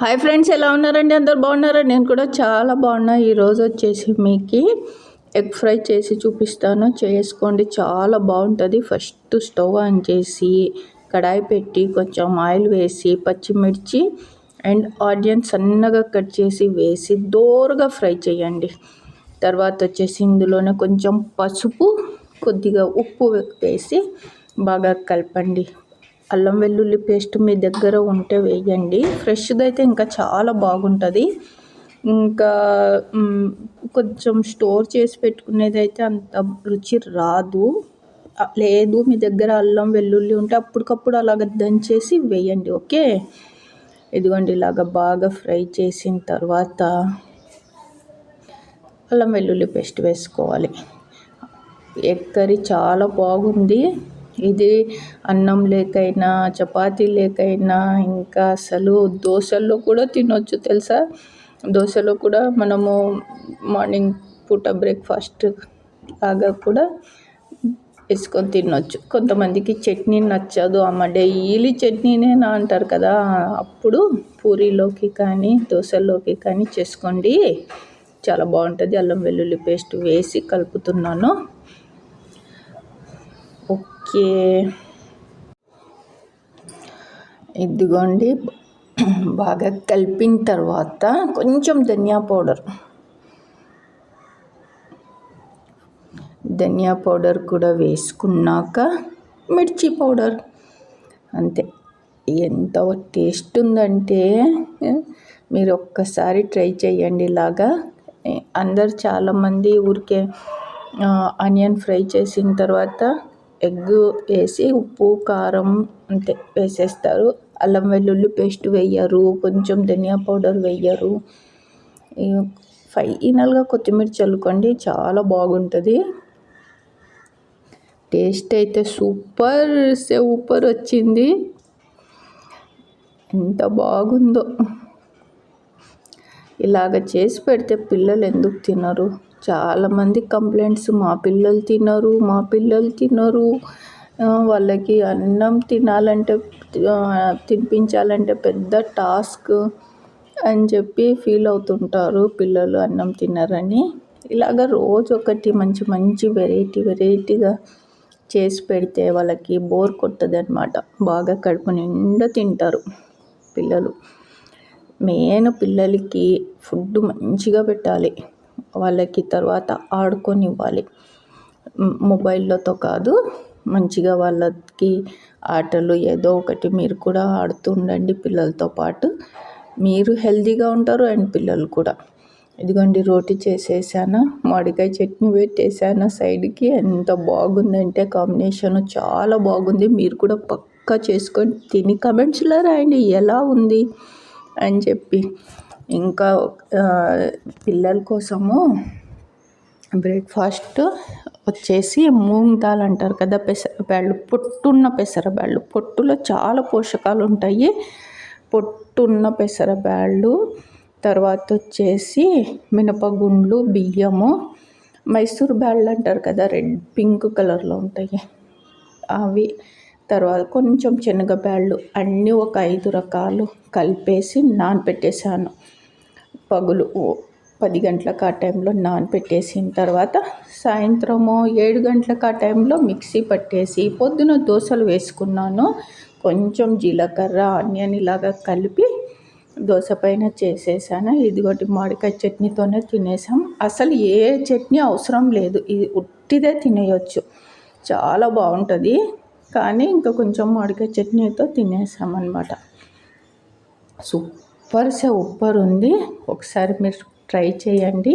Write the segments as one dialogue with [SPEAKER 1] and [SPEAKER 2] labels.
[SPEAKER 1] Hi friends ఎలా ఉన్నారండి? అందరు బాగున్నారా? నేను కూడా చాలా బాగున్నా. ఈరోజు వచ్చేసి మీకు ఎగ్ ఫ్రై చేసి చూపిస్తాను. చేసుకోండి. చాలా బాగుంటుంది. ఫస్ట్ స్టవ్ ఆన్ చేసి కడాయి పెట్టి కొంచెం ఆయిల్ వేసి పచ్చిమిర్చి అండ్ ఆనియన్ సన్నగా కట్ చేసి వేసి దోరగా ఫ్రై చేయండి. తర్వాత వచ్చేసి ఇందులోనే కొంచెం పసుపు కొద్దిగా ఉప్పు వేసి బాగా కలపండి. అల్లం వెల్లుల్లి పేస్ట్ మీ దగ్గర ఉంటే వేయండి. ఫ్రెష్ది అయితే ఇంకా చాలా బాగుంటుంది. ఇంకా కొంచెం స్టోర్ చేసి పెట్టుకునేది అయితే అంత రుచి రాదు. లేదు మీ దగ్గర అల్లం వెల్లుల్లి ఉంటే అప్పటికప్పుడు అలాగ దంచేసి వేయండి ఓకే? ఇదిగోండి ఇలాగ బాగా ఫ్రై చేసిన తర్వాత అల్లం వెల్లుల్లి పేస్ట్ వేసుకోవాలి. ఎగ్ కర్రీ చాలా బాగుంది. ఇది అన్నం లేకైనా చపాతీ లేకైనా ఇంకా అసలు దోశల్లో కూడా తినొచ్చు తెలుసా? దోశలో కూడా మనము మార్నింగ్ పూట బ్రేక్ఫాస్ట్ లాగా కూడా వేసుకొని తినొచ్చు. కొంతమందికి చట్నీ నచ్చదు. అమ్మ డైలీ చట్నీనేనా అంటారు కదా? అప్పుడు పూరీలోకి కానీ దోశల్లోకి కానీ చేసుకోండి. చాలా బాగుంటుంది. అల్లం వెల్లుల్లి పేస్ట్ వేసి కలుపుతున్నాను. ఓకే. ఇదిగోండి. బాగా కలిపిన తర్వాత కొంచెం ధనియా పౌడర్. ధనియా పౌడర్ కూడా వేసుకున్నాక మిర్చి పౌడర్. అంతే. ఎంత టేస్ట్ ఉందంటే మీరు ఒక్కసారి ట్రై చేయండి ఇలాగా. అందరు చాలామంది ఊరికే ఆనియన్ ఫ్రై చేసిన తర్వాత ఎగ్ వేసి ఉప్పు కారం అంతే వేసేస్తారు. అల్లం వెల్లుల్లి పేస్ట్ వేయరు కొంచెం ధనియా పౌడర్ వేయరు. ఫైనల్గా కొత్తిమీర చల్లుకోండి చాలా బాగుంటుంది. టేస్ట్ అయితే సూపర్ సూపర్ వచ్చింది. ఎంత బాగుందో. ఇలాగ చేసి పెడితే పిల్లలు ఎందుకు తినరు? చాలామంది కంప్లైంట్స్ మా పిల్లలు తినరు మా పిల్లలు తినరు. వాళ్ళకి అన్నం తినాలంటే తినిపించాలంటే పెద్ద టాస్క్ అని చెప్పి ఫీల్ అవుతుంటారు పిల్లలు అన్నం తినరని. ఇలాగ రోజు ఒకటి మంచి మంచి వెరైటీ వెరైటీగా చేసి పెడితే వాళ్ళకి బోర్ కొట్టదనమాట బాగా కడుపు నిండా తింటారు పిల్లలు. మెయిన్ పిల్లలకి ఫుడ్ మంచిగా పెట్టాలి. వాళ్ళకి తర్వాత ఆడుకొనివ్వాలి. మొబైల్లతో కాదు మంచిగా వాళ్ళకి ఆటలు ఏదో ఒకటి మీరు కూడా ఆడుతూ ఉండండి పిల్లలతో పాటు. మీరు హెల్తీగా ఉంటారు అండ్ పిల్లలు కూడా. ఇదిగోండి రోటీ చేసేసాను మామిడికాయ చట్నీ పెట్టేసాను సైడ్కి. ఎంత బాగుందంటే కాంబినేషన్. చాలా బాగుంది. మీరు కూడా పక్కా చేసుకొని తిని కమెంట్స్లో రాయండి. ఎలా ఉంది? అని చెప్పి. ఇంకా పిల్లల కోసము బ్రేక్ఫాస్ట్ వచ్చేసి మూంగ్ దాల్ అంటారు కదా పెసరబ్యాళ్ళు పొట్టున్న పెసరబ్యాళ్ళు పొట్టులో చాలా పోషకాలు ఉంటాయి. పొట్టున్న పెసరబ్యాళ్ళు తర్వాత వచ్చేసి మినపగుండ్లు బియ్యము. మైసూర్ బ్యాళ్ళు అంటారు కదా రెడ్ పింక్ కలర్లో ఉంటాయి. అవి తర్వాత కొంచెం శనగబ్యాళ్ళు అన్నీ ఒక ఐదు రకాలు కలిపేసి నానబెట్టేశాను పగులు పది గంటలకు ఆ టైంలో నానపెట్టేసిన తర్వాత సాయంత్రము ఏడు గంటలకు ఆ టైంలో మిక్సీ పట్టేసి పొద్దున దోశలు వేసుకున్నాను. కొంచెం జీలకర్ర ఆనియన్ ఇలాగా కలిపి దోశ పైన చేసేసాను. ఇదిగోటి మామిడికాయ చట్నీతోనే తినేసాం. అసలు ఏ చట్నీ అవసరం లేదు. ఇది ఉట్టిదే తినేయచ్చు. చాలా బాగుంటుంది. కానీ ఇంకా కొంచెం మామిడికాయ చట్నీతో తినేసామన్నమాట. సూపర్ సే ఉప్పర్ ఉంది. ఒకసారి మీరు ట్రై చేయండి.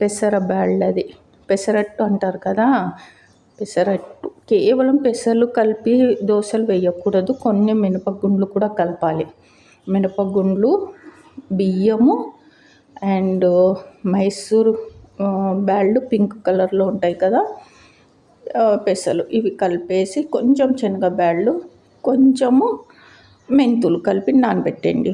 [SPEAKER 1] పెసర బ్యాళ్ళది. పెసరట్టు అంటారు కదా పెసరట్టు. కేవలం పెసర్లు కలిపి దోశలు వేయకూడదు. కొన్ని మినపగుండ్లు కూడా కలపాలి. మినపగుండ్లు బియ్యము అండ్ మైసూర్ బ్యాళ్ళు పింక్ కలర్లో ఉంటాయి కదా పెసలు. ఇవి కలిపేసి కొంచెం శనగ బ్యాళ్ళు కొంచెము మెంతులు కలిపి నానబెట్టండి.